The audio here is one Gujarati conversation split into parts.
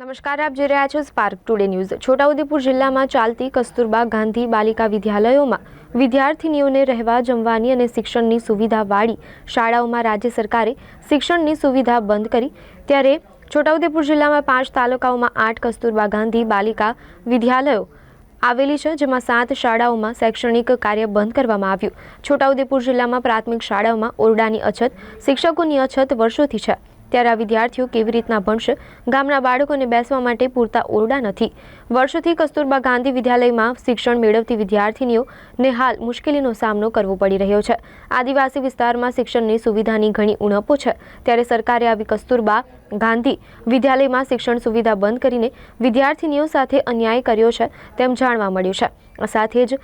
નમસ્કાર, આપ જોઈ રહ્યા છો સ્પાર્ક ટુડે ન્યૂઝ છોટાઉદેપુર જિલ્લામાં ચાલતી કસ્તુરબા ગાંધી બાલિકા વિદ્યાલયોમાં વિદ્યાર્થીનીઓને રહેવા જમવાની અને શિક્ષણની સુવિધાવાળી શાળાઓમાં રાજ્ય સરકારે શિક્ષણની સુવિધા બંધ કરી. ત્યારે છોટાઉદેપુર જિલ્લામાં પાંચ તાલુકાઓમાં આઠ કસ્તુરબા ગાંધી બાલિકા વિદ્યાલયો આવેલી છે, જેમાં સાત શાળાઓમાં શૈક્ષણિક કાર્ય બંધ કરવામાં આવ્યું. છોટાઉદેપુર જિલ્લામાં પ્રાથમિક શાળાઓમાં ઓરડાની અછત, શિક્ષકોની અછત વર્ષોથી છે. ત્યારે આ વિદ્યાર્થીઓ કેવી રીતના ભણશે? ગામના બાળકોને બેસવા માટે પૂરતા ઓરડા નથી. વર્ષોથી કસ્તુરબા ગાંધી વિદ્યાલયમાં શિક્ષણ મેળવતી વિદ્યાર્થીનીઓને હાલ મુશ્કેલીનો સામનો કરવો પડી રહ્યો છે. આદિવાસી વિસ્તારમાં શિક્ષણની સુવિધાની ઘણી ઉણપો છે. ત્યારે સરકારે આવી કસ્તુરબા ગાંધી વિદ્યાલયમાં શિક્ષણ સુવિધા બંધ કરીને વિદ્યાર્થીનીઓ સાથે અન્યાય કર્યો છે તેમ જાણવા મળ્યું છે. સાથે જ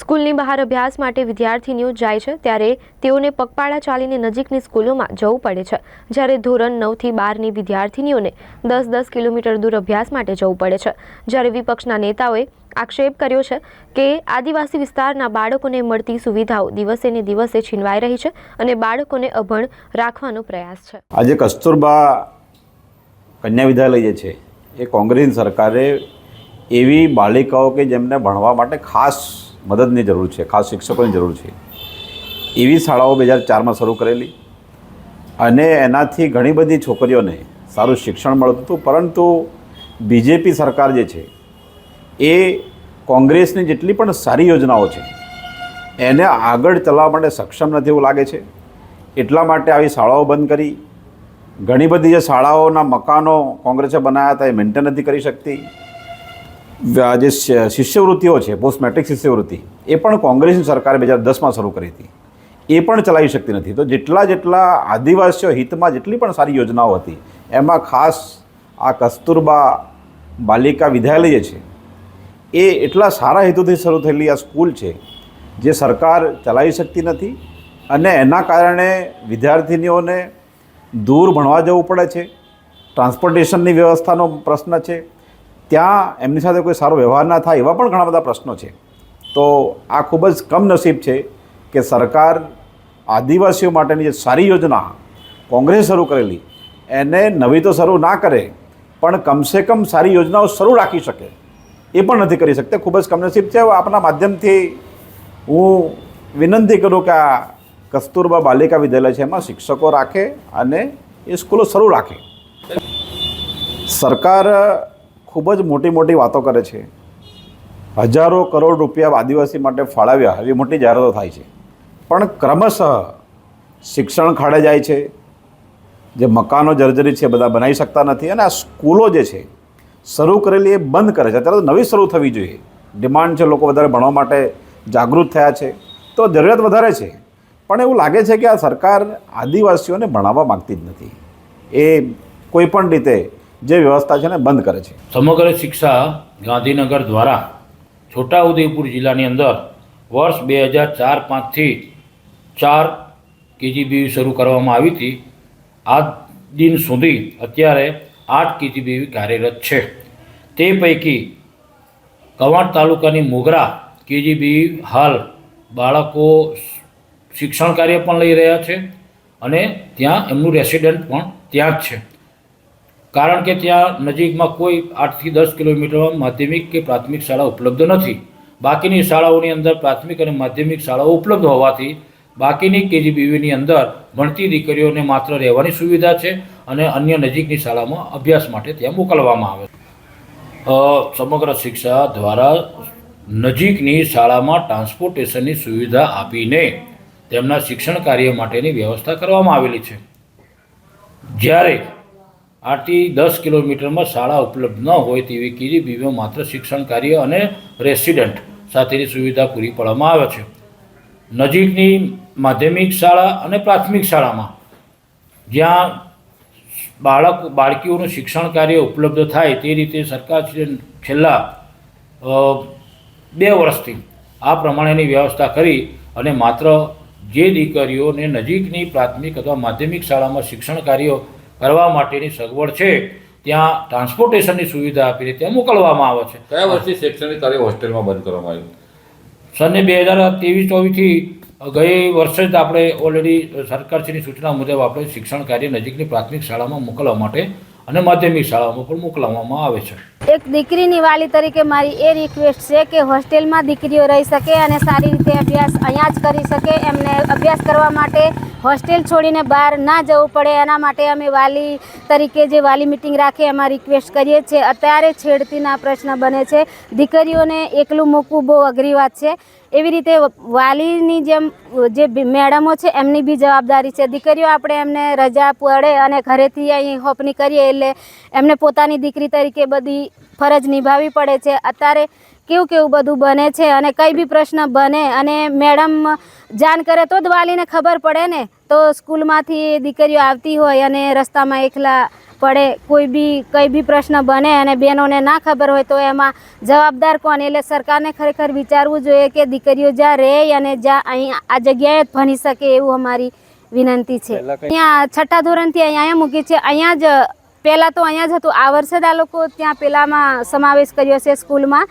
સ્કૂલની બહાર અભ્યાસ માટે વિદ્યાર્થીનીઓ જાય છે ત્યારે તેઓને પગપાળા ચાલીને નજીકની સ્કૂલોમાં જવું પડે છે. જ્યારે ધોરણ નવથી બારની વિદ્યાર્થીનીઓને દસ દસ કિલોમીટર દૂર અભ્યાસ માટે જવું પડે છે. જ્યારે વિપક્ષના નેતાઓએ આક્ષેપ કર્યો છે કે આદિવાસી વિસ્તારના બાળકોને મળતી સુવિધાઓ દિવસે ને દિવસે છીનવાઈ રહી છે અને બાળકોને અભણ રાખવાનો પ્રયાસ છે. આજે કસ્તુરબા કન્યા વિદ્યાલય છે, એ કોંગ્રેસ સરકારે એવી બાલિકાઓ કે જેમને ભણવા માટે ખાસ મદદની જરૂર છે, ખાસ શિક્ષકોની જરૂર છે. એવી શાળાઓ બે હજાર ચારમાં શરૂ કરેલી અને એનાથી ઘણી બધી છોકરીઓને સારું શિક્ષણ મળતું હતું, પરંતુ બીજેપી સરકાર જે છે, એ કોંગ્રેસની જેટલી પણ સારી યોજનાઓ છે, એને આગળ ચલાવવા માટે સક્ષમ નથી એવું લાગે છે. એટલા માટે આવી શાળાઓ બંધ કરી. ઘણી બધી જે શાળાઓના મકાનો કોંગ્રેસે બનાવ્યા હતા, એ મેન્ટેન નથી કરી શકતી. જે શિષ્યવૃત્તિઓ છે પોસ્ટ મેટ્રિક શિષ્યવૃત્તિ, એ પણ કોંગ્રેસની સરકારે બે હજાર દસમાં શરૂ કરી હતી. એ પણ ચલાવી શકતી નથી. તો જેટલા જેટલા આદિવાસીઓ હિતમાં જેટલી પણ સારી યોજનાઓ હતી, એમાં ખાસ આ કસ્તુરબા બાલિકા વિદ્યાલય જે છે, એ એટલા સારા હેતુથી શરૂ થયેલી આ સ્કૂલ છે, જે સરકાર ચલાવી શકતી નથી અને એના કારણે વિદ્યાર્થીનીઓને દૂર ભણવા જવું પડે છે, ટ્રાન્સપોર્ટેશનની વ્યવસ્થાનો પ્રશ્ન છે ત્યાં એમની સાથે કોઈ સારો વ્યવહાર ના થાય એવા પણ ઘણા બધા પ્રશ્નો છે. તો આ ખૂબ જ કમનસીબ છે કે સરકાર આદિવાસીઓ માટેની જે સારી યોજના કોંગ્રેસે શરૂ કરેલી, એને નવી તો શરૂ ના કરે, પણ કમસે કમ સારી યોજનાઓ શરૂ રાખી શકે, એ પણ નથી કરી શકતા. ખૂબ જ કમનસીબ છે. આપના માધ્યમથી હું વિનંતી કરું કે આ કસ્તુરબા બાલિકા વિદ્યાલય છે, એમાં શિક્ષકો રાખે અને એ સ્કૂલો શરૂ રાખે. સરકાર ખૂબ જ મોટી મોટી વાતો કરે છે. હજારો કરોડ રૂપિયા આદિવાસી માટે ફાળવ્યા એવી મોટી જાહેરાતો થાય છે. પણ ક્રમશઃ શિક્ષણ ખાડે જાય છે. જે મકાનો જર્જરી છે બધા બનાવી શકતા નથી અને આ સ્કૂલો જે છે, શરૂ કરેલી એ બંધ કરે છે. અત્યારે તો નવી શરૂ થવી જોઈએ. ડિમાન્ડ છે લોકો વધારે ભણવા માટે જાગૃત થયા છે. તો જરૂરિયાત વધારે છે. પણ એવું લાગે છે કે આ સરકાર આદિવાસીઓને ભણાવવા માગતી જ નથી. એ કોઈ પણ રીતે જે વ્યવસ્થા છે ને બંધ કરે છે. સમગ્ર શિક્ષા ગાંધીનગર દ્વારા છોટાઉદેપુર જિલ્લાની અંદર વર્ષ બે હજાર ચાર પાંચથી ચાર કેજીબીવી શરૂ કરવામાં આવી હતી. આ દિન સુધી અત્યારે આઠ કેજીબીવી કાર્યરત છે. તે પૈકી કવાંટ તાલુકાની મોગરા કેજીબી હાલ બાળકો શિક્ષણ કાર્ય પણ લઈ રહ્યા છે અને ત્યાં એમનું રેસિડન્ટ પણ ત્યાં જ છે. કારણ કે ત્યાં નજીકમાં કોઈ આઠથી દસ કિલોમીટરમાં માધ્યમિક કે પ્રાથમિક શાળા ઉપલબ્ધ નથી. બાકીની શાળાઓની અંદર પ્રાથમિક અને માધ્યમિક શાળાઓ ઉપલબ્ધ હોવાથી બાકીની કેજીબીવીની અંદર ભણતી દીકરીઓને માત્ર રહેવાની સુવિધા છે અને અન્ય નજીકની શાળામાં અભ્યાસ માટે ત્યાં મોકલવામાં આવે સમગ્ર શિક્ષા દ્વારા નજીકની શાળામાં ટ્રાન્સપોર્ટેશનની સુવિધા આપીને તેમના શિક્ષણ કાર્ય માટેની વ્યવસ્થા કરવામાં આવેલી છે. જ્યારે આઠથી દસ કિલોમીટરમાં શાળા ઉપલબ્ધ ન હોય તેવી કેજીબીવીમાં માત્ર શિક્ષણ કાર્ય અને રેસિડન્ટ સાથેની સુવિધા પૂરી પાડવામાં આવે છે. નજીકની માધ્યમિક શાળા અને પ્રાથમિક શાળામાં જ્યાં બાળક, બાળકીઓનું શિક્ષણ કાર્ય ઉપલબ્ધ થાય તે રીતે સરકાર છેલ્લા બે વર્ષથી આ પ્રમાણેની વ્યવસ્થા કરી અને માત્ર જે દીકરીઓને નજીકની પ્રાથમિક અથવા માધ્યમિક શાળામાં શિક્ષણ કાર્યો કરવા માટેની સગવડ છે ત્યાં ટ્રાન્સપોર્ટેશનની સુવિધા આપીને ત્યાં મોકલવામાં આવે છે. કયા વર્ષથી શૈક્ષણિક કાર્ય હોસ્ટેલમાં બંધ કરવામાં આવ્યું? સને બે હજાર ત્રેવીસ ચોવીસથી ગઈ વર્ષે જ આપણે ઓલરેડી સરકારશ્રીની સૂચના મુજબ આપણે શિક્ષણ કાર્ય નજીકની પ્રાથમિક શાળામાં મોકલવા માટે અને માધ્યમિક શાળાઓમાં પણ મોકલાવવામાં આવે છે. એક દીકરીની વાલી તરીકે મારી એ રિક્વેસ્ટ છે કે હોસ્ટેલમાં દીકરીઓ રહી શકે અને સારી રીતે અભ્યાસ અહીંયા જ કરી શકે. એમને અભ્યાસ કરવા માટે હોસ્ટેલ છોડીને બહાર ના જવું પડે. એના માટે અમે વાલી તરીકે જે વાલી મિટિંગ રાખી એમાં રિક્વેસ્ટ કરીએ છીએ. અત્યારે છેડતીના પ્રશ્ન બને છે. દીકરીઓને એકલું મૂકવું બહુ અઘરી વાત છે. એવી રીતે વાલીની જેમ, જે મેડમો છે, એમની બી જવાબદારી છે. દીકરીઓ આપણે એમને રજા પડે અને ઘરેથી અહીં હોપની કરીએ એટલે એમને પોતાની દીકરી તરીકે બધી ફરજ નિભાવવી પડે છે. અત્યારે કેવું કેવું બધું બને છે અને કંઈ બી પ્રશ્ન બને અને મેડમ જાણ કરે તો જ વાલીને ખબર પડે ને. તો સ્કૂલમાંથી દીકરીઓ આવતી હોય અને રસ્તામાં એકલા પડે કોઈ બી કંઈ બી પ્રશ્ન બને અને બહેનોને ના ખબર હોય તો એમાં જવાબદાર કોણ? એટલે સરકારને ખરેખર વિચારવું જોઈએ કે દીકરીઓ જ્યાં રહે અને જ્યાં અહીં આ જગ્યાએ જ ભણી શકે એવું અમારી વિનંતી છે. અહીંયા છઠ્ઠા ધોરણથી અહીંયા મૂકી છે. અહીંયા જ પહેલાં તો અહીંયા જ હતું. આ વર્ષે જ આ લોકો ત્યાં પહેલાંમાં સમાવેશ કર્યો છે સ્કૂલમાં.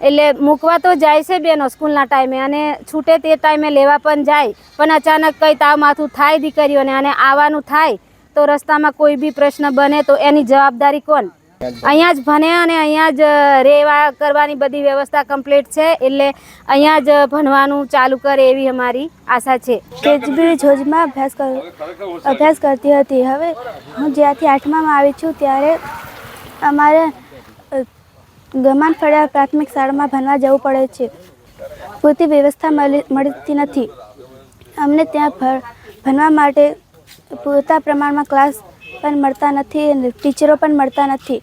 એટલે મૂકવા તો જાય છે બેનો સ્કૂલના ટાઈમે અને છૂટે તે ટાઈમે લેવા પણ જાય. પણ અચાનક કંઈ તાવ માથું થાય દીકરીઓને અને આવવાનું થાય તો રસ્તામાં કોઈ બી પ્રશ્ન બને તો એની જવાબદારી કોણ? અહીંયા જ ભણે અને અહીંયા જ રહેવા કરવાની બધી વ્યવસ્થા કમ્પ્લીટ છે એટલે અહીંયા જ ભણવાનું ચાલુ કરે એવી અમારી આશા છે. કેજબી જોજમાં અભ્યાસ કર, અભ્યાસ કરતી હતી. હવે હું જ્યાંથી આઠમામાં આવી છું ત્યારે અમારે ગમાન ફળિયા પ્રાથમિક શાળામાં ભણવા જવું પડે છે. પૂરતી વ્યવસ્થા મળી, મળતી નથી. અમને ત્યાં ભણવા માટે પૂરતા પ્રમાણમાં ક્લાસ પણ મળતા નથી અને ટીચરો પણ મળતા નથી.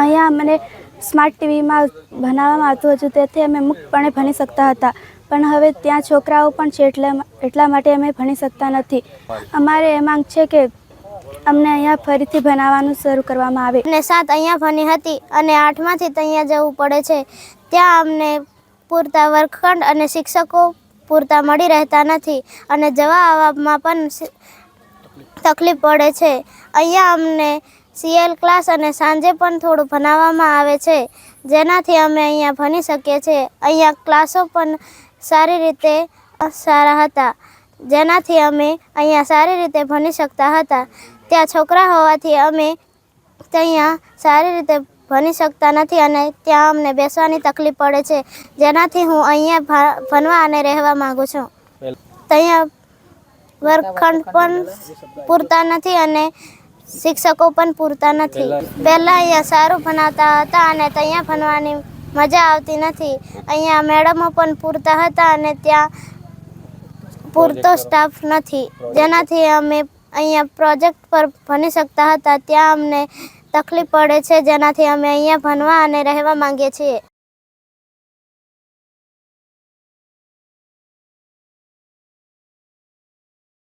અહીંયા અમને સ્માર્ટ ટીવીમાં ભણાવવામાં આવતું હતું, તેથી અમે મુક્તપણે ભણી શકતા હતા. પણ હવે ત્યાં છોકરાઓ પણ છે એટલે એટલા માટે અમે ભણી શકતા નથી. અમારે એ માંગ છે કે અમને અહીંયા ફરીથી ભણાવવાનું શરૂ કરવામાં આવે. અને સાત અહીંયા ભણી હતી અને આઠમાંથી અહીંયા જવું પડે છે. ત્યાં અમને પૂરતા વર્ગખંડ અને શિક્ષકો પૂરતા મળી રહેતા નથી અને જવા આવવામાં પણ તકલીફ પડે છે. અહીંયા અમને સીએલ ક્લાસ અને સાંજે પણ થોડું ભણાવવામાં આવે છે. જેનાથી અમે અહીંયા ભણી શકીએ છીએ. અહીંયા ક્લાસો પણ સારી રીતે સારા હતા. જેનાથી અમે અહીંયા સારી રીતે ભણી શકતા હતા. ત્યાં છોકરા હોવાથી અમે ત્યાં સારી રીતે ભણી શકતા નથી અને ત્યાં અમને બેસવાની તકલીફ પડે છે. જેનાથી હું અહીંયા ભણવા અને રહેવા માંગુ છું. ત્યાં વર્ગખંડ પણ પૂરતા નથી અને શિક્ષકો પણ પૂરતા નથી. પહેલાં અહીંયા સારું ભણાવતા હતા અને ત્યાં ભણવાની મજા આવતી નથી. અહીંયા મેડમો પણ પૂરતા હતા અને ત્યાં પૂરતો સ્ટાફ નથી. જેનાથી અમે અહીંયા પ્રોજેક્ટ પર ભણી શકતા હતા. ત્યાં અમને તકલીફ પડે છે જેનાથી અમે અહીંયા ભણવા અને રહેવા માંગીએ છીએ.